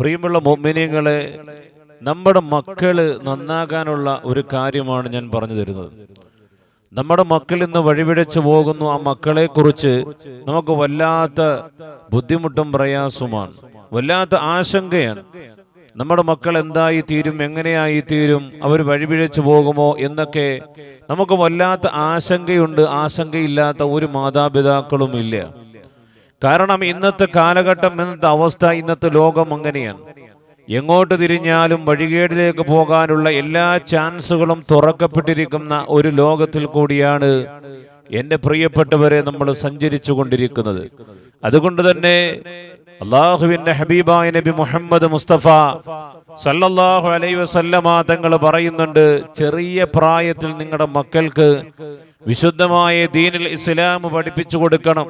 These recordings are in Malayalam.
പ്രിയമുള്ള മൊമ്മിനിയങ്ങളെ നമ്മുടെ മക്കൾ നന്നാകാനുള്ള ഒരു കാര്യമാണ് ഞാൻ പറഞ്ഞു തരുന്നത്. നമ്മുടെ മക്കൾ ഇന്ന് വഴിവിടച്ചു പോകുന്നു ആ മക്കളെ കുറിച്ച് നമുക്ക് വല്ലാത്ത ബുദ്ധിമുട്ടും പ്രയാസവുമാണ്. വല്ലാത്ത ആശങ്കയാണ്. നമ്മുടെ മക്കൾ എന്തായി തീരും എങ്ങനെയായി തീരും അവർ വഴിപിഴച്ചു പോകുമോ എന്നൊക്കെ നമുക്ക് വല്ലാത്ത ആശങ്കയുണ്ട്. ആശങ്കയില്ലാത്ത ഒരു മാതാപിതാക്കളും ഇല്ല കാരണം ഇന്നത്തെ കാലഘട്ടം ഇന്നത്തെ അവസ്ഥ ഇന്നത്തെ ലോകം അങ്ങനെയാണ്. എങ്ങോട്ട് തിരിഞ്ഞാലും വഴികേടിലേക്ക് പോകാനുള്ള എല്ലാ ചാൻസുകളും തുറക്കപ്പെട്ടിരിക്കുന്ന ഒരു ലോകത്തിൽ കൂടിയാണ് എന്റെ പ്രിയപ്പെട്ടവരെ നമ്മൾ സഞ്ചരിച്ചു കൊണ്ടിരിക്കുന്നത്. അതുകൊണ്ട് തന്നെ അള്ളാഹുവിന്റെ ഹബീബായ നബി മുഹമ്മദ് മുസ്തഫ സല്ലല്ലാഹു അലൈ വസല്ലമ തങ്ങൾ പറയുന്നുണ്ട് ചെറിയ പ്രായത്തിൽ നിങ്ങളുടെ മക്കൾക്ക് വിശുദ്ധമായ ദീനിൽ ഇസ്ലാം പഠിപ്പിച്ചു കൊടുക്കണം.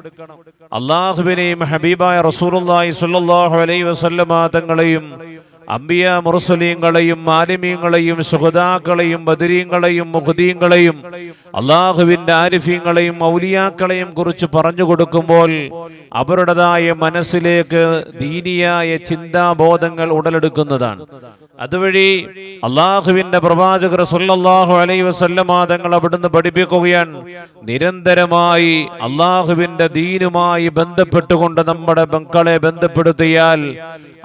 അള്ളാഹുവിനെയും ഹബീബായ റസൂലുള്ളാഹി സ്വല്ലല്ലാഹു അലൈഹി വസല്ലമ തങ്ങളെയും അമ്പിയ മുറസലീങ്ങളെയും മാലിമീങ്ങളെയും സുഹദാക്കളെയും ബദരീങ്ങളെയും മുഹദീങ്ങളെയും അള്ളാഹുവിന്റെ ആരിഫീങ്ങളെയും മൗലിയാക്കളെയും കുറിച്ച് പറഞ്ഞു കൊടുക്കുമ്പോൾ അവരുടേതായ മനസ്സിലേക്ക് ദീനിയായ ചിന്താബോധങ്ങൾ ഉടലെടുക്കുന്നതാണ്. അതുവഴി അള്ളാഹുവിന്റെ പ്രവാചകർ സല്ലല്ലാഹു അലൈ വസല്ലമ തങ്ങൾ അവിടുന്ന് പഠിപ്പിക്കുകയാണ്. നിരന്തരമായി അള്ളാഹുവിന്റെ ദീനുമായി ബന്ധപ്പെട്ടുകൊണ്ട് നമ്മുടെ മക്കളെ ബന്ധപ്പെടുത്തിയാൽ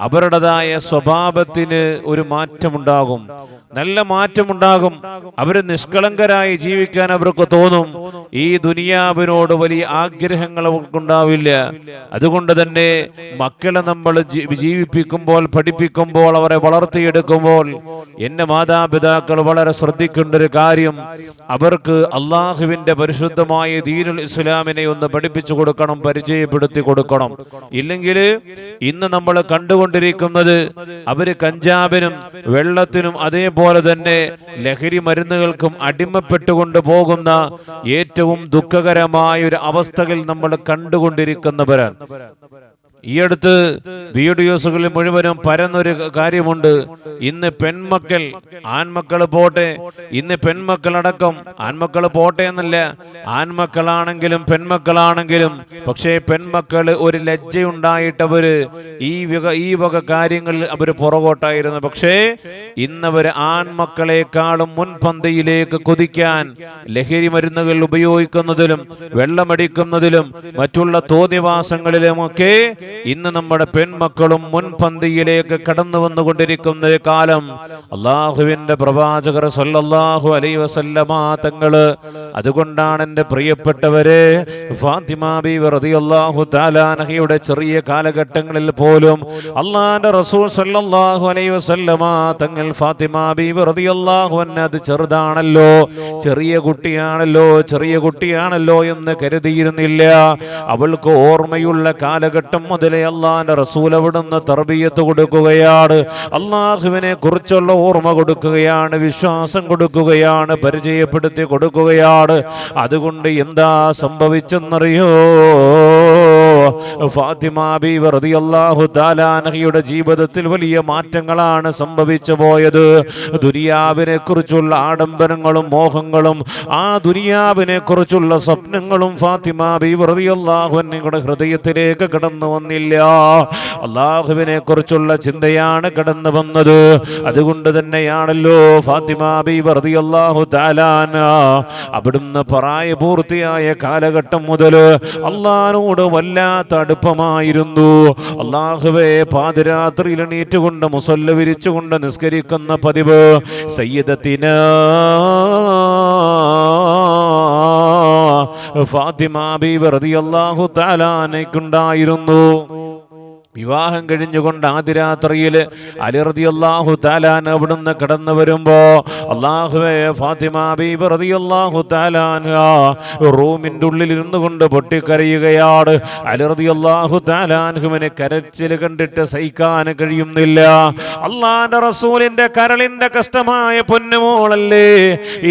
അവരുടേതായ സ്വഭാവത്തിന് ഒരു മാറ്റമുണ്ടാകും. നല്ല മാറ്റമുണ്ടാകും. അവർ നിഷ്കളങ്കരായി ജീവിക്കാൻ അവർക്ക് തോന്നും. ഈ ദുനിയാവിനോട് വലിയ ആഗ്രഹങ്ങൾ അവർക്കുണ്ടാവില്ല അതുകൊണ്ട് തന്നെ മക്കളെ നമ്മൾ ജീവിപ്പിക്കുമ്പോൾ പഠിപ്പിക്കുമ്പോൾ അവരെ വളർത്തിയെടുക്കുമ്പോൾ എന്റെ മാതാപിതാക്കൾ വളരെ ശ്രദ്ധിക്കേണ്ട ഒരു കാര്യം അവർക്ക് അള്ളാഹുവിന്റെ പരിശുദ്ധമായ ദീനുൽ ഇസ്ലാമിനെ ഒന്ന് പഠിപ്പിച്ചു കൊടുക്കണം പരിചയപ്പെടുത്തി കൊടുക്കണം. ഇല്ലെങ്കിൽ ഇന്ന് നമ്മൾ കണ്ടുകൊണ്ടിരിക്കുന്നത് അവർ കഞ്ചാബിനും വെള്ളത്തിനും അതേപോലെ തന്നെ ലഹരി മരുന്നുകൾക്കും അടിമപ്പെട്ടുകൊണ്ട് പോകുന്ന ഏറ്റവും ദുഃഖകരമായ ഒരു അവസ്ഥകൾ നമ്മൾ കണ്ടുകൊണ്ടിരിക്കുന്നവരാണ്. ഈ അടുത്ത് വീഡിയോസുകളിൽ മുഴുവനും പരന്നൊരു കാര്യമുണ്ട്. ഇന്ന് പെൺമക്കൾ ആൺമക്കൾ പോട്ടെ ഇന്ന് പെൺമക്കളടക്കം ആൺമക്കൾ പോട്ടെ എന്നല്ല ആൺമക്കളാണെങ്കിലും പെൺമക്കളാണെങ്കിലും പക്ഷേ പെൺമക്കൾ ഒരു ലജ്ജയുണ്ടായിട്ടവര് ഈ വക ഈ വക കാര്യങ്ങളിൽ അവർ പുറകോട്ടായിരുന്നു. പക്ഷേ ഇന്നവർ ആൺമക്കളെക്കാളും മുൻപന്തിയിലേക്ക് കൊതിക്കാൻ ലഹരി മരുന്നുകൾ ഉപയോഗിക്കുന്നതിലും വെള്ളമടിക്കുന്നതിലും മറ്റുള്ള തോന്നിവാസങ്ങളിലുമൊക്കെ ഇന്ന് നമ്മുടെ പെൺമക്കളും മുൻപന്തിയിലേക്ക് കടന്നു വന്നുകൊണ്ടിരിക്കുന്ന കാലം അള്ളാഹുവിന്റെ പ്രവാചകർ സല്ലല്ലാഹു അലൈ വസല്ലമ തങ്ങൾ അതുകൊണ്ടാണ് എന്റെ പ്രിയപ്പെട്ടവരെ ഫാത്തിമ റളിയല്ലാഹു തആലാനഹയുടെ ചെറിയ കാലഘട്ടങ്ങളിൽ പോലും അള്ളാന്റെ റസൂൽ സല്ലല്ലാഹു അലൈ വസല്ലമ തങ്ങൾ ഫാത്തിമ റളിയല്ലാഹു അൻഹ അത് ചെറുതാണല്ലോ ചെറിയ കുട്ടിയാണല്ലോ ചെറിയ കുട്ടിയാണല്ലോ എന്ന് കരുതിയിരുന്നില്ല. അവൾക്ക് ഓർമ്മയുള്ള കാലഘട്ടം മുതലേ അള്ളാഹിന്റെ റസൂൽ അവിടുന്ന് തർബീയത്ത് കൊടുക്കുകയാണ്. അള്ളാഹുവിനെ കുറിച്ചുള്ള ഓർമ്മ കൊടുക്കുകയാണ് വിശ്വാസം കൊടുക്കുകയാണ് പരിചയപ്പെടുത്തി കൊടുക്കുകയാണ്. അതുകൊണ്ട് എന്താ സംഭവിച്ചെന്നറിയോ? ഫാത്തിമ ബീവി റളിയല്ലാഹു തആലാനഹയുടെ ജീവിതത്തിൽ വലിയ മാറ്റങ്ങളാണ് സംഭവിച്ചു പോയത്. ദുനിയാവിനെ കുറിച്ചുള്ള ആഡംബരങ്ങളും മോഹങ്ങളും ആ ദുനിയാവിനെ കുറിച്ചുള്ള സ്വപ്നങ്ങളും ഫാത്തിമ ബീവി നിങ്ങളുടെ ഹൃദയത്തിലേക്ക് കടന്നു വന്നില്ല. അള്ളാഹുവിനെ കുറിച്ചുള്ള ചിന്തയാണ് കടന്നു വന്നത്. അതുകൊണ്ട് തന്നെയാണല്ലോ ഫാത്തിമ ബീവി റളിയല്ലാഹു തആലാന അവിടുന്ന് പ്രായപൂർത്തിയായ കാലഘട്ടം മുതൽ അള്ളാഹിനോട് വല്ലാത്ത അടുപ്പമായിരുന്നു അള്ളാഹുവെ പാതിരാത്രിയിൽ എണീറ്റുകൊണ്ട് മുസല്ല വിരിച്ചുകൊണ്ട് നിസ്കരിക്കുന്ന പതിവ് സയ്യിദത്തിന ഫാത്തിമ ബീവി റളിയല്ലാഹു തആലാനയ്ക്കുണ്ടായിരുന്നു വിവാഹം കഴിഞ്ഞുകൊണ്ട് ആദ്യ രാത്രിയിൽ അലിറതി അള്ളാഹു താലാൻ അവിടുന്ന് കടന്നു വരുമ്പോ അള്ളാഹുവേ ഫാത്തിമ ബീബി റളിയല്ലാഹു താലാൻ റൂമിന്റെ ഉള്ളിൽ ഇരുന്നു കൊണ്ട് പൊട്ടിക്കരയുകയാണ്. അലിറതി അള്ളാഹു താലാൻഹുവിനെ കരച്ചിൽ കണ്ടിട്ട് സഹിക്കാൻ കഴിയുന്നില്ല. അള്ളാന്റെ റസൂലിന്റെ കരളിന്റെ കഷ്ടമായ പൊന്നുമോളല്ലേ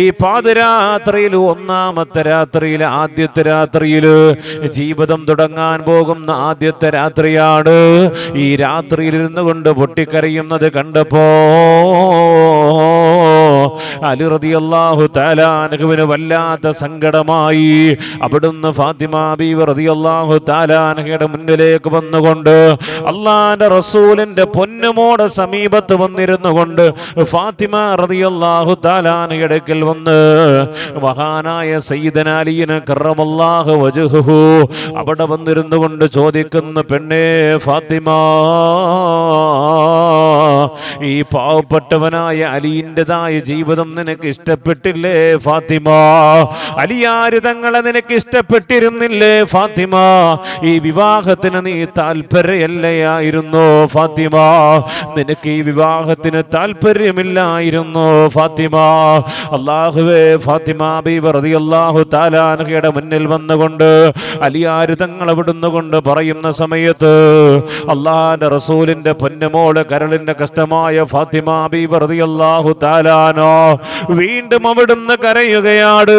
ഈ പാതിരാത്രിയിൽ ഒന്നാമത്തെ രാത്രിയിൽ ആദ്യത്തെ രാത്രിയിൽ ജീവിതം തുടങ്ങാൻ പോകുന്ന ആദ്യത്തെ രാത്രിയാണ്. ഈ രാത്രിയിൽ ഇരുന്നു കൊണ്ട് പൊട്ടിക്കരയുന്നത് കണ്ടപ്പോ അലി റളിയല്ലാഹു താലാനഹുവിന് വല്ലാത്ത സങ്കടമായി. അവിടുന്ന് ഫാത്തിമ ബീവ് റളിയല്ലാഹു താലാനഹയുടെ മുന്നിലേക്ക് വന്നുകൊണ്ട് അള്ളാന്റെ റസൂലിന്റെ പൊന്നുമോടെ സമീപത്ത് വന്നിരുന്നു കൊണ്ട് ഫാത്തിമ റളിയല്ലാഹു താലാനഹയുടെ അടുക്കൽ വന്ന് മഹാനായ സയ്യിദന അലിയിന് കറമല്ലാഹു വജുഹു അവിടെ വന്നിരുന്നു കൊണ്ട് ചോദിക്കുന്ന പെണ്ണേ ഫാത്തിമ ഈ പാവപ്പെട്ടവനായ അലിയിന്റെതായ ജീവിതം നിനക്ക് ഇഷ്ടപ്പെട്ടില്ലേ ഫാത്തിമ? അലിയാര് തങ്ങളെ നിനക്ക് ഇഷ്ടപ്പെട്ടിരുന്നില്ലേ ഫാത്തിമ? ഈ വിവാഹത്തിന് നീ താല്പര്യമല്ലയായിരുന്നു ഫാത്തിമ? നിനക്ക് ഈ വിവാഹത്തിന് താല്പര്യമില്ലായിരുന്നു ഫാത്തിമ? അള്ളാഹുവേ ഫാത്തിമ ബീബി റളിയല്ലാഹു താലാൻഹയുടെ മുന്നിൽ വന്നുകൊണ്ട് അലിയാര് തങ്ങൾ അവിടുന്ന് കൊണ്ട് പറയുന്ന സമയത്ത് അള്ളാഹാന്റെ റസൂലിന്റെ പൊന്നമോൾ കരളിന്റെ കഷ്ടമായ ഫാത്തിമ വറുതി അള്ളാഹു താലാനോ വീണ്ടും അവിടുന്ന് കരയുകയാണ്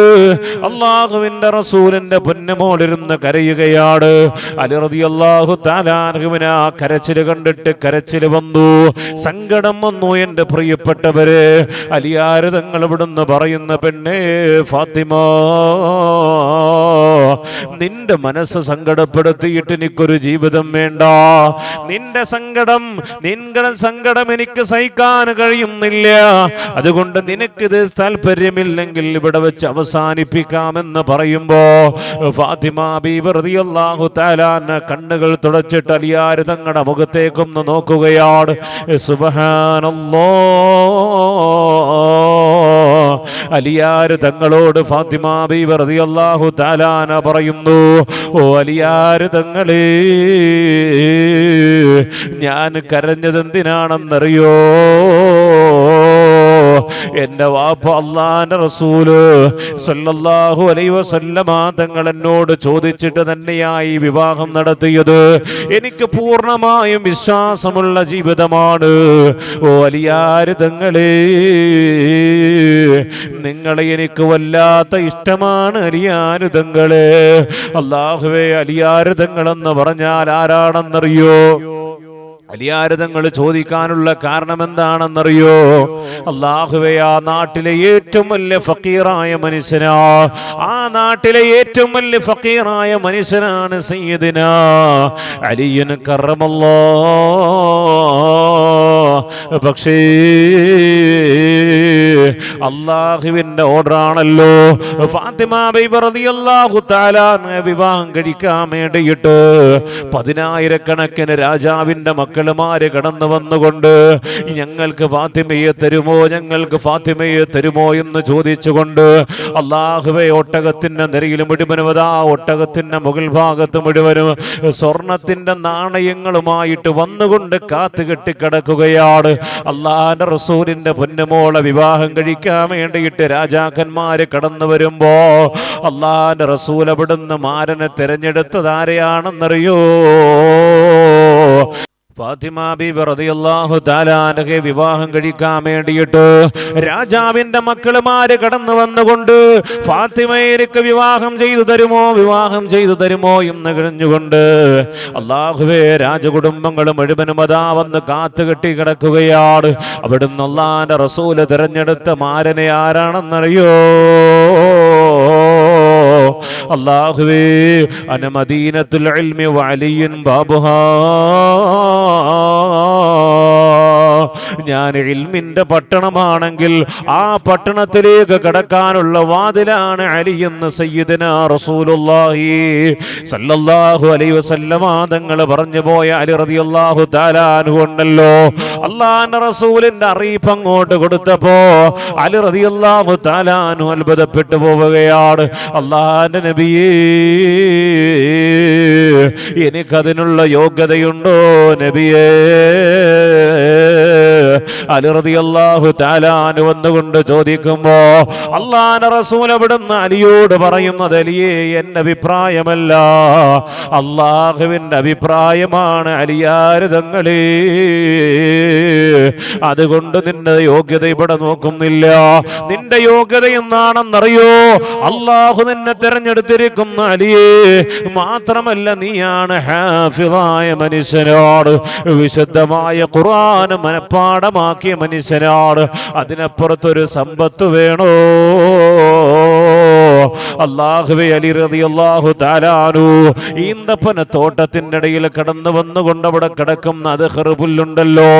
അള്ളാഹുവിന്റെ റസൂലിന്റെ പൊന്നമോടിരുന്ന് കരയുകയാണ് അലിറതി അള്ളാഹു താലാർഹുവിന് ആ കരച്ചിൽ കണ്ടിട്ട് കരച്ചിൽ വന്നു. സങ്കടം വന്നു എന്റെ പ്രിയപ്പെട്ടവര്. അലിയാര് തങ്ങൾ ഇവിടുന്ന് പറയുന്ന പെണ്ണേ ഫാത്തിമ? നിന്റെ മനസ്സ് സങ്കടപ്പെടുത്തിയിട്ട് എനിക്കൊരു ജീവിതം വേണ്ട. നിന്റെ സങ്കടം നിങ്ങളുടെ സങ്കടം എനിക്ക് സഹിക്കാൻ കഴിയുന്നില്ല. അതുകൊണ്ട് നിനക്കിത് താല്പര്യമില്ലെങ്കിൽ ഇവിടെ വെച്ച് അവസാനിപ്പിക്കാമെന്ന് പറയുമ്പോ ഫാത്തിമ ബീബി റളിയല്ലാഹു തആലാന കണ്ണുകൾ തുടച്ചിട്ട് അലിയാര് തങ്ങളുടെ മുഖത്തേക്കൊന്ന് നോക്കുകയാണ്. സുബഹാനല്ലോ അലിയാര് തങ്ങളോട് ഫാത്തിമ ബീബി തആലാന പറയുന്നു ഓ അലിയാര് തങ്ങളേ ഞാൻ കരഞ്ഞത് എന്റെ വാപ്പ അള്ളാന്റെ റസൂൽ സല്ലല്ലാഹു അലൈഹി വസല്ലമ തങ്ങൾ എന്നോട് ചോദിച്ചിട്ട് തന്നെയായി വിവാഹം നടത്തിയത്. എനിക്ക് പൂർണമായും വിശ്വാസമുള്ള ജീവിതമാണ്. ഓ അലിയാര് തങ്ങളെ നിങ്ങളെ എനിക്ക് വല്ലാത്ത ഇഷ്ടമാണ് അലിയാര് തങ്ങളെ. അള്ളാഹുവേ അലിയാര് പറഞ്ഞാൽ ആരാണെന്നറിയോ? അലിയാരതങ്ങൾ ചോദിക്കാനുള്ള കാരണം എന്താണെന്നറിയോ അള്ളാഹുവെ ആ നാട്ടിലെ ഏറ്റവും വലിയ ഫക്കീറായ മനുഷ്യനാ. ആ നാട്ടിലെ ഏറ്റവും വലിയ ഫക്കീറായ മനുഷ്യനാണ് സയ്യിദിന അലിയന് കറമല്ലോ പക്ഷേ അള്ളാഹുവിന്റെ ഓർഡറാണല്ലോ വിവാഹം കഴിക്കാൻ വേണ്ടിയിട്ട് പതിനായിരക്കണക്കിന് രാജാവിന്റെ മക്കളുമാര് കടന്നു വന്നുകൊണ്ട് ഞങ്ങൾക്ക് ഫാത്തിമയെ തരുമോ ഞങ്ങൾക്ക് ഫാത്തിമയെ തരുമോ എന്ന് ചോദിച്ചുകൊണ്ട് അള്ളാഹുവെ ഒട്ടകത്തിന്റെ നിരയിൽ മുഴുവനും അതാ ഒട്ടകത്തിന്റെ മുകൾ ഭാഗത്ത് മുഴുവനും സ്വർണത്തിന്റെ നാണയങ്ങളുമായിട്ട് വന്നുകൊണ്ട് കാത്തു കെട്ടിക്കിടക്കുകയാണ്. അള്ളാന്റെ റസൂലിന്റെ പൊന്നുമോളെ വിവാഹം കഴിക്കാൻ വേണ്ടിയിട്ട് രാജാക്കന്മാര് കടന്നു വരുമ്പോ അള്ളാന്റെ റസൂൽ അവിടുന്ന് മാരനെ തിരഞ്ഞെടുത്തത് ആരെയാണെന്നറിയോ? വിവാഹം കഴിക്കാൻ വേണ്ടിയിട്ട് രാജാവിന്റെ മക്കളുമാര് കടന്നു വന്നുകൊണ്ട് ഫാത്തിമയിലേക്ക് വിവാഹം ചെയ്തു തരുമോ വിവാഹം ചെയ്തു തരുമോ എന്ന് കഴിഞ്ഞുകൊണ്ട് അള്ളാഹുവേ രാജകുടുംബങ്ങൾ മുഴുവനും അതാ വന്ന് കാത്തുകെട്ടി കിടക്കുകയാണ്. അവിടുന്ന് അള്ളാന്റെ റസൂൽ തിരഞ്ഞെടുത്ത മാരനെ ആരാണെന്നറിയോ? അള്ളാഹുവേ അനമദീനത്തുൽ അൽമി വഅലിയൻ ബാബുഹാ. ഞാൻ ഇൽമിന്റെ പട്ടണമാണെങ്കിൽ ആ പട്ടണത്തിലേക്ക് കടക്കാനുള്ള വാതിലാണ് അലിയെന്ന് സയ്യിദന റസൂലുള്ളാഹി സല്ലല്ലാഹു അലൈഹി വസല്ലമ തങ്ങൾ പറഞ്ഞു പോയ അലി റളിയല്ലാഹു തആല അൻഹു ഉണ്ടല്ലോ. അള്ളാഹിന്റെ റസൂലിന്റെ അറിയിപ്പ് അങ്ങോട്ട് കൊടുത്തപ്പോ അലി റളിയല്ലാഹു തആല അൻഹു അത്ഭുതപ്പെട്ടു പോവുകയാണ്. അള്ളാഹിന്റെ നബിയേ എനിക്കതിനുള്ള യോഗ്യതയുണ്ടോ നബിയേ? അലിറതി അള്ളാഹു താലാന് വന്നുകൊണ്ട് ചോദിക്കുമ്പോ അള്ളാന റസൂൽ അവിടുന്ന് അലിയോട് പറയുന്നത് അലിയേ എന്റെ അഭിപ്രായമല്ല. അള്ളാഹുവിന്റെ അഭിപ്രായമാണ് അലിയാരുതങ്ങളെ. അതുകൊണ്ട് നിന്റെ യോഗ്യത ഇവിടെ നോക്കുന്നില്ല. നിന്റെ യോഗ്യത എന്നാണെന്നറിയോ അള്ളാഹു നിന്നെ തിരഞ്ഞെടുത്തിരിക്കുന്ന അലിയേ മാത്രമല്ല നീയാണ് ഹാഫിളായ മനുഷ്യനോട് വിശുദ്ധമായ ഖുർആൻ മനപ്പാടം പാഠമാക്കിയ മനുഷ്യനാണ്. അതിനപ്പുറത്തൊരു സമ്പത്ത് വേണോ? അള്ളാഹുവെ അലി റളിയല്ലാഹു താലാനു ഈന്തപ്പന തോട്ടത്തിന്റെ ഇടയിൽ കടന്നു വന്നുകൊണ്ട് അവിടെ കിടക്കുന്ന അത് പുല്ലുണ്ടല്ലോ.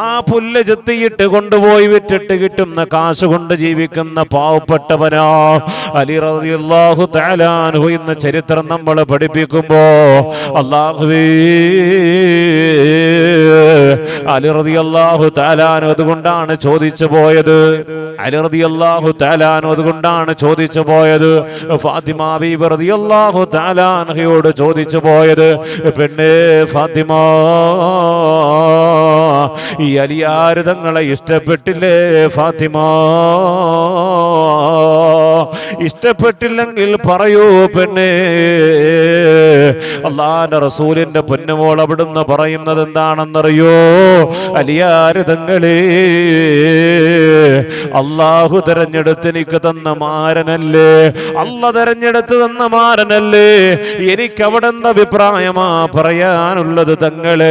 ആ പുല്ല് ചെത്തിയിട്ട് കൊണ്ടുപോയി വിറ്റിട്ട് കിട്ടുന്ന കാശ് കൊണ്ട് ജീവിക്കുന്ന പാവപ്പെട്ടവനാ അലി റളിയല്ലാഹു താലാനു എന്ന ചരിത്രം നമ്മൾ പഠിപ്പിക്കുമ്പോ അള്ളാഹുവേ അലി അള്ളാഹു താലാനു അതുകൊണ്ടാണ് ചോദിച്ചു പോയത്. അലി അള്ളാഹു താലാനു അതുകൊണ്ടാണ് ചോദിച്ചു പോയത്. ഫാത്തിമ റളിയല്ലാഹു താലാൻഹയോട് ചോദിച്ചു പോയത് പെണ്ണേ ഫാത്തിമ ഈ അലിയാര് തങ്ങളെ ഇഷ്ടപ്പെട്ടില്ലേ ഫാത്തിമ? ഇഷ്ടപ്പെട്ടില്ലെങ്കിൽ പറയൂ പെണ്ണേ. അള്ളാന്റെ റസൂലിന്റെ പൊന്നുമോൾ അവിടുന്ന് പറയുന്നത് എന്താണെന്നറിയോ? അലിയാര് തങ്ങളേ അള്ളാഹു തെരഞ്ഞെടുത്ത് എനിക്ക് തന്ന മാരനല്ലേ? അല്ല തെരഞ്ഞെടുത്ത് തന്ന മാരനല്ലേ? എനിക്ക് അവിടെ നിന്ന് അഭിപ്രായമാ പറയാനുള്ളത് തങ്ങൾ?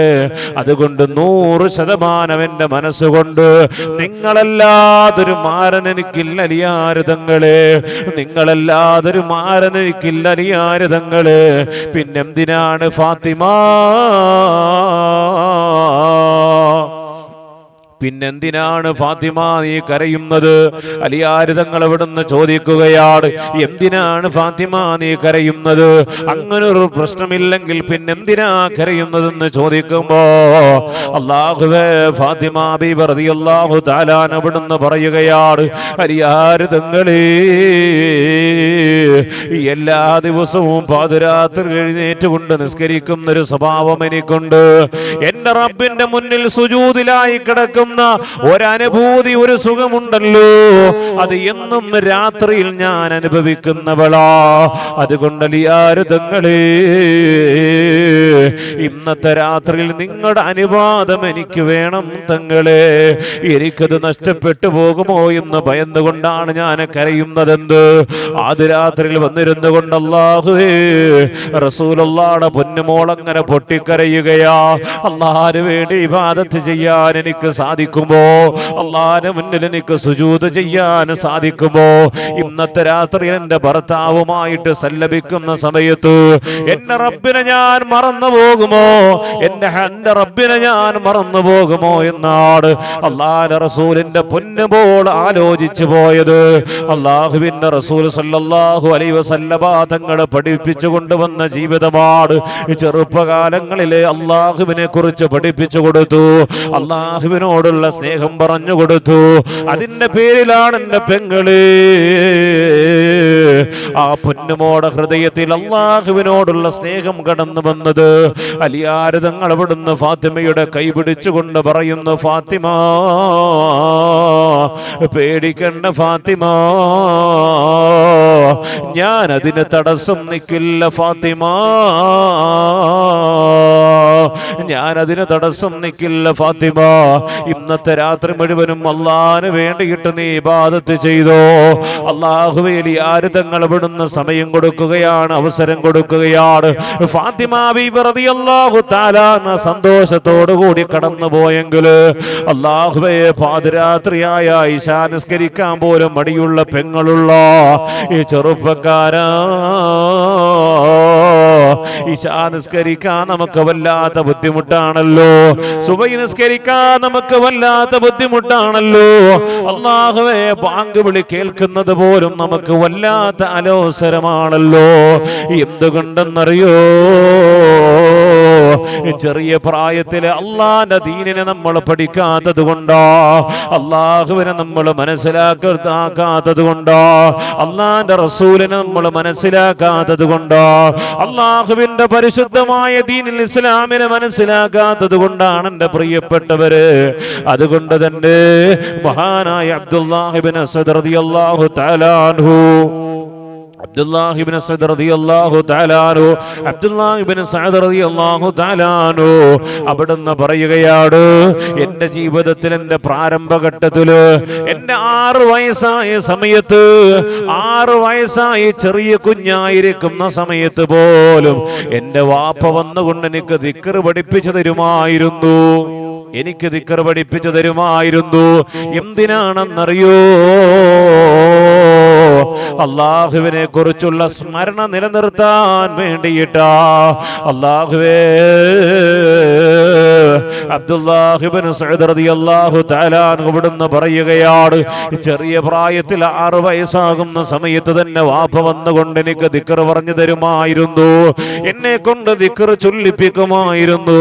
അതുകൊണ്ട് നൂറ് ശതമാനം എന്റെ മനസ്സുകൊണ്ട് നിങ്ങളല്ലാതൊരു മാരൻ എനിക്കില്ല അലിയാര് തങ്ങൾ. നിങ്ങളല്ലാതൊരു മാരൻ എനിക്കില്ല അലിയാര് തങ്ങൾ. പിന്നെന്തിനാണ് ഫാത്തിമ? പിന്നെന്തിനാണ് ഫാത്തിമ നീ കരയുന്നത്? അലിയാരിതങ്ങൾ തങ്ങൾ എവിടുന്ന് ചോദിക്കുകയാണ് എന്തിനാണ് ഫാത്തിമ നീ കരയുന്നത്? അങ്ങനെ ഒരു പ്രശ്നമില്ലെങ്കിൽ പിന്നെന്തിനാ കരയുന്നതെന്ന് ചോദിക്കുമ്പോ അള്ളാഹുവേ ഫാത്തിമ ബി വെറുതെ അള്ളാഹു താലാൻ അവിടുന്ന് പറയുകയാണ് അലിയാര് തങ്ങളേ എല്ലാ ദിവസവും പാതിരാത്രി എഴുന്നേറ്റുകൊണ്ട് നിസ്കരിക്കുന്ന ഒരു സ്വഭാവം എനിക്കുണ്ട്. എന്റെ റബ്ബിന്റെ മുന്നിൽ സുജൂതിലായി കിടക്കുന്ന ഒരനുഭൂതി ഒരു സുഖമുണ്ടല്ലോ. അത് എന്നും രാത്രിയിൽ ഞാൻ അനുഭവിക്കുന്നവളാ. അതുകൊണ്ട് അലിയാരുതങ്ങളെ ഇന്നത്തെ രാത്രിയിൽ നിങ്ങളുടെ അനുവാദം എനിക്ക് വേണം തങ്ങളെ. എനിക്കത് നഷ്ടപ്പെട്ടു പോകുമോ എന്ന് ഭയന്നുകൊണ്ടാണ് ഞാൻ കരയുന്നതെന്ത്? ആദ്യ രാത്രിയിൽ വന്നിരുന്നു കൊണ്ട് റസൂലുള്ളാടെ പൊന്നുമോളങ്ങനെ പൊട്ടിക്കരയുകയാ. അള്ളാഹിന് വേണ്ടി ഇബാദത്ത് ചെയ്യാൻ എനിക്ക് സാധിക്കുമോ? അള്ളാന്റെ മുന്നിൽ എനിക്ക് സുജൂത് ചെയ്യാൻ സാധിക്കുമോ? ഇന്നത്തെ രാത്രി എന്റെ ഭർത്താവുമായിട്ട് സല്ലപിക്കുന്ന സമയത്ത് എന്റെ റബ്ബിനെ ഞാൻ മറന്നു പോകുമോ? എന്റെ എന്റെ റബ്ബിനെ ഞാൻ മറന്നു പോകുമോ എന്നാണ് അള്ളാന്റെ റസൂലിന്റെ പൊന്നുപോൾ ആലോചിച്ചു പോയത്. അള്ളാഹുവിന്റെ റസൂൽ സല്ലാഹു അലൈ വസല്ലമ തങ്ങൾ പഠിപ്പിച്ചു കൊണ്ടുവന്ന ജീവിതമാണ്. ചെറുപ്പകാലങ്ങളിലെ അള്ളാഹുവിനെ കുറിച്ച് പഠിപ്പിച്ചു കൊടുത്തു. അള്ളാഹുവിനോടുള്ള സ്നേഹം പറഞ്ഞു കൊടുത്തു. അതിന്റെ പേരിലാണ് എന്റെ പെങ്ങൾ. ആ പൊന്നുമോടെ ഹൃദയത്തിൽ അള്ളാഹുവിനോടുള്ള സ്നേഹം കടന്നു വന്നത്. അലിയാരതങ്ങൾ അവിടുന്ന് ഫാത്തിമയുടെ കൈ പിടിച്ചുകൊണ്ട് പറയുന്നു ഫാത്തിമ പേടിക്കണ്ട ഫാത്തിമ. ഞാൻ അതിന് തടസ്സം നിൽക്കില്ല ഫാത്തിമ. ഞാൻ അതിന് തടസ്സം നിൽക്കില്ല ഫാത്തിമ. ഇന്നത്തെ രാത്രി മുഴുവനും അള്ളാന് വേണ്ടിയിട്ട് നീ ഇബാദത്ത് ചെയ്തോ. അള്ളാഹുവേലി ആര് തങ്ങൾ ഇവിടുന്ന് സമയം കൊടുക്കുകയാണ് അവസരം കൊടുക്കുകയാണ്. ഫാത്തിമ ബീബി തആല സന്തോഷത്തോടു കൂടി കടന്നു പോയെങ്കിൽ അള്ളാഹുവേ പാതിരാത്രിയായ ഇശാ നിസ്കരിക്കാൻ പോലും മടിയുള്ള പെങ്ങളുള്ള ഈ ചെറുപ്പക്കാരാ. ഇശാ നിസ്കരിക്കാൻ നമുക്ക് വല്ലാത്ത ബുദ്ധിമുട്ടാണല്ലോ. സുബൈ നിസ്കരിക്കാൻ നമുക്ക് വല്ലാത്ത ബുദ്ധിമുട്ടാണല്ലോ. അള്ളാഹുവേ ബാങ്ക് വിളി കേൾക്കുന്നത് പോലും നമുക്ക് വല്ലാത്ത അലോസരമാണല്ലോ. എന്തുകൊണ്ടെന്നറിയോ? ചെറിയ പ്രായത്തിൽ അള്ളാന്റെ ദീനിനെ നമ്മൾ പഠിക്കാത്തത് കൊണ്ടോ അള്ളാഹുവിനെ നമ്മൾ മനസ്സിലാക്കാത്തത് കൊണ്ടോ അള്ളാന്റെ റസൂലിനെ നമ്മൾ മനസ്സിലാക്കാത്തത് കൊണ്ടോ അള്ളാഹുവിന്റെ പരിശുദ്ധമായ ദീനിൽ ഇസ്ലാമിനെ മനസ്സിലാക്കാത്തത് കൊണ്ടാണ് എന്റെ പ്രിയപ്പെട്ടവര്. അതുകൊണ്ട് തന്നെ മഹാനായ അബ്ദുല്ലാഹിബിൻ അസദ് റളിയല്ലാഹു തആല അൻഹു അബ്ദുല്ലാഹിബ്നു സഅദ് റളിയല്ലാഹു സഅദ് റളിയല്ലാഹു അവിടുന്ന് പറയുകയാണ് എന്റെ ജീവിതത്തിൽ എന്റെ പ്രാരംഭഘട്ടത്തിൽ എന്റെ ആറ് വയസ്സായ സമയത്ത് ആറ് വയസ്സായ ചെറിയ കുഞ്ഞായിരിക്കുന്ന സമയത്ത് പോലും എന്റെ വാപ്പ വന്നുകൊണ്ട് എനിക്ക് ദിക്കർ പഠിപ്പിച്ചു തരുമായിരുന്നു. എനിക്ക് ദിക്കർ പഠിപ്പിച്ചു തരുമായിരുന്നു. എന്തിനാണെന്നറിയോ? അള്ളാഹുവിനെ കുറിച്ചുള്ള സ്മരണ നിലനിർത്താൻ വേണ്ടിയിട്ടാ. അള്ളാഹുവേ. അബ്ദുല്ലാഹിബിൻ റളിയല്ലാഹു തആല പറയുകയാണ് ചെറിയ പ്രായത്തിൽ ആറ് വയസ്സാകുന്ന സമയത്ത് തന്നെ വാപ്പ വന്നുകൊണ്ട് എനിക്ക് ദിക്കർ പറഞ്ഞു തരുമായിരുന്നു. എന്നെ കൊണ്ട് ദിക്കർ ചൊല്ലിപ്പിക്കുമായിരുന്നു.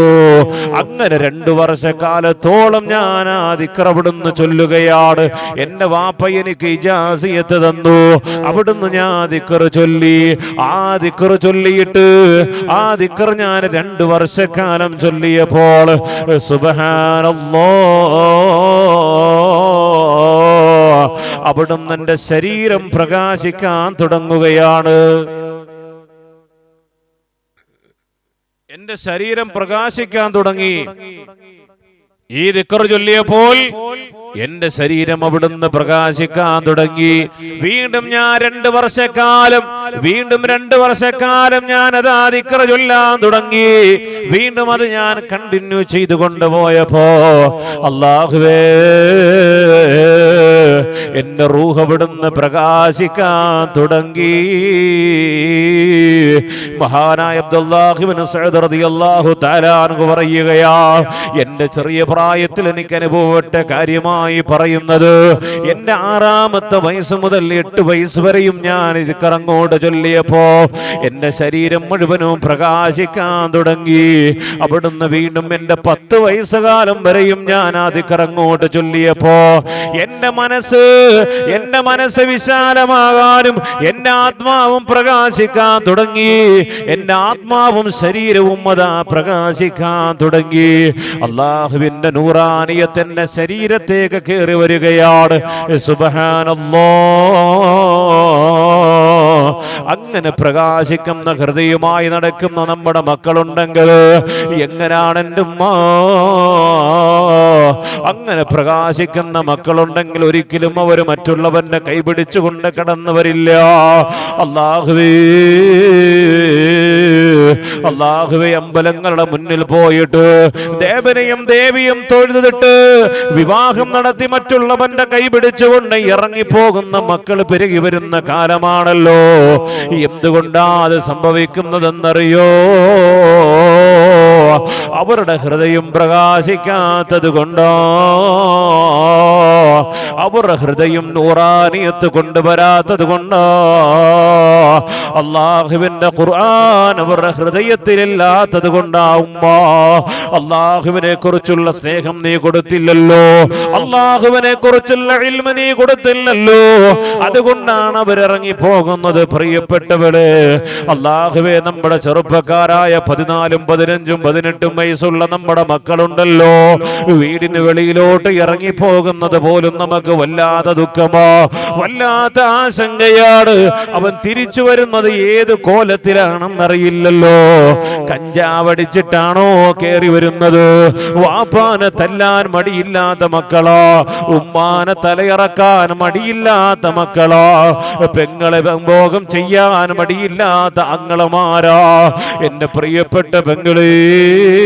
അങ്ങനെ രണ്ടു വർഷക്കാലത്തോളം ഞാൻ ആ ദിക്കർ അവിടുന്ന് ചൊല്ലുകയാണ്. എന്റെ വാപ്പ എനിക്ക് ഇജാസിയത്ത് തന്നു. അവിടുന്ന് ഞാൻ ദിക്കർ ചൊല്ലി. ആ ദിക്കർ ചൊല്ലിയിട്ട് ആ ദിക്കർ ഞാൻ രണ്ടു വർഷക്കാലം ചൊല്ലിയപ്പോൾ സുബഹാനല്ലോ അവിടുന്ന് എന്റെ ശരീരം പ്രകാശിക്കാൻ തുടങ്ങുകയാണ്. എന്റെ ശരീരം പ്രകാശിക്കാൻ തുടങ്ങി. ഈ ദിക്കർ ചൊല്ലിയപ്പോൾ എന്റെ ശരീരം അവിടുന്ന് പ്രകാശിക്കാൻ തുടങ്ങി. വീണ്ടും ഞാൻ രണ്ട് വർഷക്കാലം വീണ്ടും രണ്ട് വർഷക്കാലം ഞാൻ അത് ആ ദിക്കർ ചൊല്ലാൻ തുടങ്ങി. വീണ്ടും അത് ഞാൻ കണ്ടിന്യൂ ചെയ്തു കൊണ്ടുപോയപ്പോ അള്ളാഹുവേ എന്റെ റൂഹ് അവിടുന്ന് പ്രകാശിക്കാൻ തുടങ്ങി. മഹാനായ അബ്ദുല്ലാഹു അൻഹു പറയുകയാ എന്റെ ചെറിയ പ്രായത്തിൽ എനിക്ക് അനുഭവപ്പെട്ട കാര്യമായി പറയുന്നത് എന്റെ ആറാമത്തെ വയസ്സ് മുതൽ എട്ട് വയസ്സ് വരെയും ഞാൻ ഇത് കറങ്ങോട്ട് ചൊല്ലിയപ്പോ എന്റെ ശരീരം മുഴുവനും പ്രകാശിക്കാൻ തുടങ്ങി. അവിടുന്ന് വീണ്ടും എന്റെ പത്ത് വയസ്സുകാലം വരെയും ഞാൻ അതിക്കറങ്ങോട്ട് ചൊല്ലിയപ്പോ എന്റെ മനസ്സ് എന്റെ മനസ്സ് വിശാലമാകാനും എന്റെ ആത്മാവും പ്രകാശിക്കാൻ തുടങ്ങി. എന്റെ ആത്മാവും ശരീരവും അതാ പ്രകാശിക്കാൻ തുടങ്ങി. അള്ളാഹുവിന്റെ നൂറാനിയത്തിന്റെ ശരീരത്തേക്ക് കയറി വരികയാണ്. സുബഹാനല്ലോ. അങ്ങനെ പ്രകാശിക്കുന്ന ഹൃദയമായി നടക്കുന്ന നമ്മുടെ മക്കളുണ്ടെങ്കിൽ എങ്ങനെയാണ് എന്റെ അങ്ങനെ പ്രകാശിക്കുന്ന മക്കളുണ്ടെങ്കിൽ ഒരിക്കലും അവർ മറ്റുള്ളവന്റെ കൈപിടിച്ചുകൊണ്ട് കടന്നു വരില്ല അള്ളാഹുവേ അള്ളാഹുവെ അമ്പലങ്ങളുടെ മുന്നിൽ പോയിട്ട് ദേവനെയും ദേവിയും തൊഴുതിട്ട് വിവാഹം നടത്തി മറ്റുള്ളവന്റെ കൈ പിടിച്ചുകൊണ്ട് ഇറങ്ങിപ്പോകുന്ന മക്കൾ പെരുകി വരുന്ന കാലമാണല്ലോ. എന്തുകൊണ്ടാ അത് സംഭവിക്കുന്നതെന്നറിയോ? അവരുടെ ഹൃദയം പ്രകാശിക്കാത്തത് കൊണ്ടോ? അവരുടെ ഹൃദയം നൂറാനിയത്ത് കൊണ്ടുവരാത്തത് കൊണ്ടോ? അള്ളാഹുവിന്റെ ഖുർആൻ അവരുടെ ഹൃദയത്തിലില്ലാത്തത് കൊണ്ടാവുമ്പോ അള്ളാഹുവിനെ കുറിച്ചുള്ള സ്നേഹം നീ കൊടുത്തില്ലല്ലോ. അള്ളാഹുവിനെ കുറിച്ചുള്ള നീ കൊടുത്തില്ലല്ലോ. അതുകൊണ്ടാണ് അവരിറങ്ങി പോകുന്നത് പ്രിയപ്പെട്ടവൾ. അള്ളാഹുവെ നമ്മുടെ ചെറുപ്പക്കാരായ പതിനാലും പതിനഞ്ചും പതിനെട്ടും വയസ്സുള്ള നമ്മുടെ മക്കളുണ്ടല്ലോ. വീടിന് വെളിയിലോട്ട് ഇറങ്ങി പോകുന്നത് പോലും നമുക്ക് വല്ലാത്ത ദുഃഖമോ. വല്ലാത്ത ആശങ്കയാണ്. അവൻ തിരിച്ചു വരുന്നത് ഏത് കോലത്തിലാണെന്നറിയില്ലല്ലോ. കഞ്ചാവടിച്ചിട്ടാണോ കേറി വരുന്നത്? വാപ്പാനെ തല്ലാൻ മടിയില്ലാത്ത മക്കളോ. ഉമ്മാനെ തലയിറക്കാൻ മടിയില്ലാത്ത മക്കളോ. പെങ്ങളെ ഭോഗം ചെയ്യാൻ മടിയില്ലാത്ത അങ്ങളമാരാ. എന്റെ പ്രിയപ്പെട്ട പെങ്ങളേ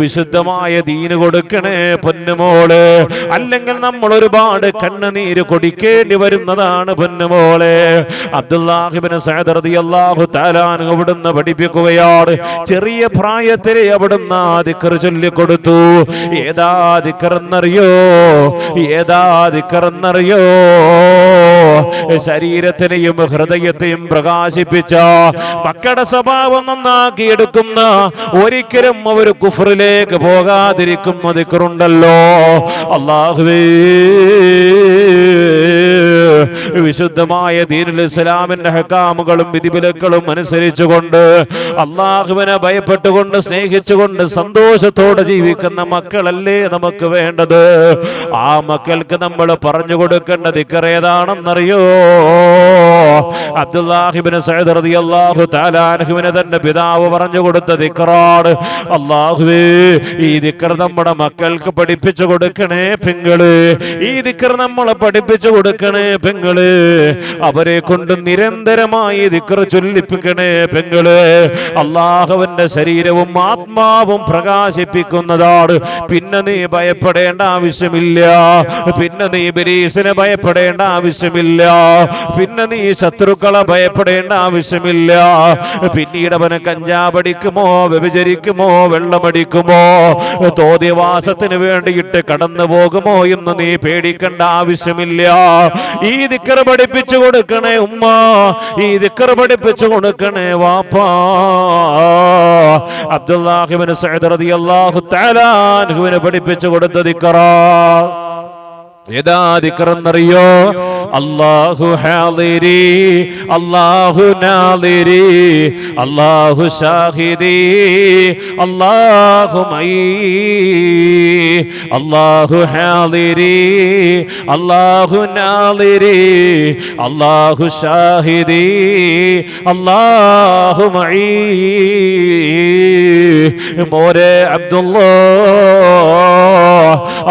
വിശുദ്ധമായ ദീന് കൊടുക്കണേ പൊന്നുമോൾ. അല്ലെങ്കിൽ നമ്മൾ ഒരുപാട് കണ്ണുനീര് കൊടിക്കേണ്ടി വരുന്നതാണ് പൊന്നുമോളെ. അബ്ദുല്ലാഹിബിന് സഅദ് അള്ളാഹു താലാൻ അവിടുന്ന് പഠിപ്പിക്കുകയാണ്. ചെറിയ പ്രായത്തിലെ അവിടുന്ന് ആ ദിക്ർ ചൊല്ലിക്കൊടുത്തു. ഏതാ ദിക്ർ എന്നറിയോ ഏതാ ദിക്ർ എന്നറിയോ ശരീരത്തിനെയും ഹൃദയത്തെയും പ്രകാശിപ്പിച്ച മക്കളുടെ സ്വഭാവം നന്നാക്കിയെടുക്കുന്ന ഒരിക്കലും അവർ കുഫറിലേക്ക് പോകാതിരിക്കുന്ന ദിക്റുണ്ടല്ലോ അള്ളാഹുവേ വിശുദ്ധമായ ദീനുൽ ഇസ്ലാമിന്റെ ഹക്കാമുകളും വിധിവിലക്കളും അനുസരിച്ചുകൊണ്ട് അള്ളാഹുവിനെ ഭയപ്പെട്ടുകൊണ്ട് സ്നേഹിച്ചുകൊണ്ട് സന്തോഷത്തോടെ ജീവിക്കുന്ന മക്കളല്ലേ നമുക്ക് വേണ്ടത്? ആ മക്കൾക്ക് നമ്മൾ പറഞ്ഞു കൊടുക്കേണ്ട ഇക്കറേതാണെന്നറിയോ ഏതാണെന്നറിയോ? അബ്ദുല്ലാഹിബിന് സൈദ് റളിയല്ലാഹു തആല അൻഹുവിനെ തന്റെ പിതാവ് പറഞ്ഞു കൊടുത്ത ദിക്റാണ് അല്ലാഹുവേ ഈ ദിക്കർ നമ്മുടെ മക്കൾക്ക് പഠിപ്പിച്ചു കൊടുക്കണേ പെങ്ങൾ. ഈ ദിക്ർ നമ്മളെ പഠിപ്പിച്ചു കൊടുക്കണേ പെങ്ങൾ. അവരെ കൊണ്ട് നിരന്തരമായി ദിക്ർ ചൊല്ലിപ്പിക്കണേ പെങ്ങൾ. അള്ളാഹുവിന്റെ ശരീരവും ആത്മാവും പ്രകാശിപ്പിക്കുന്നതാണ്. പിന്നെ നീ ഭയപ്പെടേണ്ട ആവശ്യമില്ല. പിന്നെ നീ ബരീസിനെ ഭയപ്പെടേണ്ട ആവശ്യമില്ല. പിന്നെ നീ ശത്രുക്കളെ ഭയപ്പെടേണ്ട ആവശ്യമില്ല. പിന്നീട് അവന് കഞ്ചാവടിക്കുമോ വ്യഭിചരിക്കുമോ വെള്ളമടിക്കുമോ തോതിവാസത്തിന് വേണ്ടിയിട്ട് കടന്നു പോകുമോ എന്ന് നീ പേടിക്കേണ്ട ആവശ്യമില്ല. ഈ ദിക്കർ പഠിപ്പിച്ചു കൊടുക്കണേ ഉമ്മ. ഈ ദിക്കർ പഠിപ്പിച്ചു കൊടുക്കണേ വാപ്പാ. അബ്ദുല്ലാഹിബിന് സഅദ് റളിയല്ലാഹു തആല അൻഹുവിനെ പഠിപ്പിച്ചു കൊടുത്ത ദിക്കറാ. ഏതാ ദിക്കറെന്നറിയോ അല്ലാഹു ഹാദിരി അല്ലാഹു നാദിരി അല്ലാഹു ഷാഹിദി അല്ലാഹു മൈ അല്ലാഹു ഹാദിരി അല്ലാഹു നാദിരി അല്ലാഹു ഷാഹിദി അല്ലാഹു മൈ. മോരെ അബ്ദുല്ലാ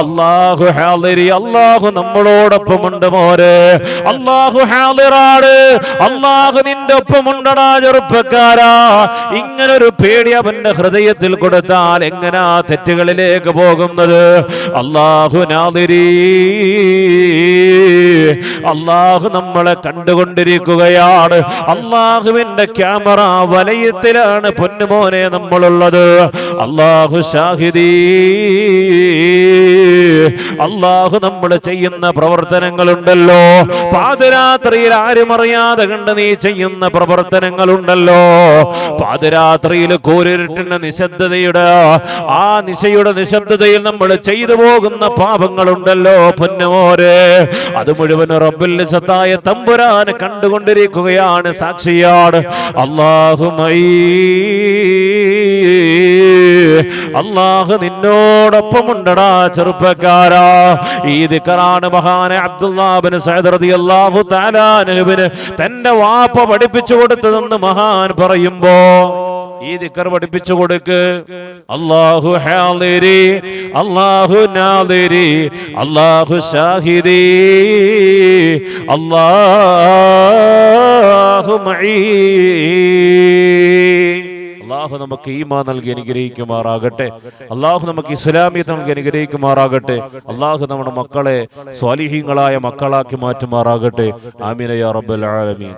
അല്ലാഹു ഹാദിരി അല്ലാഹു നമ്മളോടൊപ്പമുണ്ട് മോരെ. അള്ളാഹു ഹാദിറാണ്. അള്ളാഹു നിന്റെ ഒപ്പമുണ്ടടാ ചെറുപ്പക്കാരാ. ഇങ്ങനൊരു പേടി അവന്റെ ഹൃദയത്തിൽ കൊടുത്താൽ എങ്ങനാ തെറ്റുകളിലേക്ക് പോകുന്നത്? അള്ളാഹു നാദിരി. അള്ളാഹു നമ്മളെ കണ്ടുകൊണ്ടിരിക്കുകയാണ്. അള്ളാഹുവിന്റെ ക്യാമറ വലയത്തിലാണ് പൊന്നുമോനെ നമ്മളുള്ളത്. അള്ളാഹു ഷാഹിദീ. അള്ളാഹു നമ്മൾ ചെയ്യുന്ന പ്രവർത്തനങ്ങളുണ്ടല്ലോ. പാതിരാത്രിയിൽ ആരും അറിയാതെ കണ്ട് നീ ചെയ്യുന്ന പ്രവർത്തനങ്ങളുണ്ടല്ലോ. പാതിരാത്രിയിൽ കൂരിരുട്ടിന്റെ നിശബ്ദതയുടെ ആ നിശയുടെ നിശബ്ദതയിൽ നമ്മൾ ചെയ്തു പോകുന്ന പാപങ്ങളുണ്ടല്ലോ പൊന്നുമോരെ. അത് മുഴുവൻ റബ്ബിൽ സത്തായ തമ്പുരാൻ കണ്ടുകൊണ്ടിരിക്കുകയാണ് സാക്ഷിയാണ് അള്ളാഹുമൈ അള്ളാഹു നിന്നോടൊപ്പമുണ്ടടാ ചെറുപ്പക്കാരാ. ഈ ദിക്കറാണ് മഹാനെ അബ്ദുല്ലാബിന് സഹദർദി അള്ളാഹു തആല തന്റെ വാപ്പ പഠിപ്പിച്ചു കൊടുത്തതെന്ന് മഹാൻ പറയുമ്പോ ഈ ദിക്കർ പഠിപ്പിച്ചു കൊടുക്ക്. അള്ളാഹു ഹാലിരി അള്ളാഹു നാദിരി അള്ളാഹു ഷാഹിരി അള്ളാഹു മഈ. അള്ളാഹു നമുക്ക് ഈമാ നൽകി അനുഗ്രഹിക്കുമാറാകട്ടെ. അള്ളാഹു നമുക്ക് ഇസ്ലാമിയത്ത് നൽകി അനുഗ്രഹിക്കുമാറാകട്ടെ. അള്ളാഹു നമ്മുടെ മക്കളെ സ്വാലിഹീങ്ങളായ മക്കളാക്കി മാറ്റുമാറാകട്ടെ. ആമീന യാ റബ്ബൽ ആലമീൻ.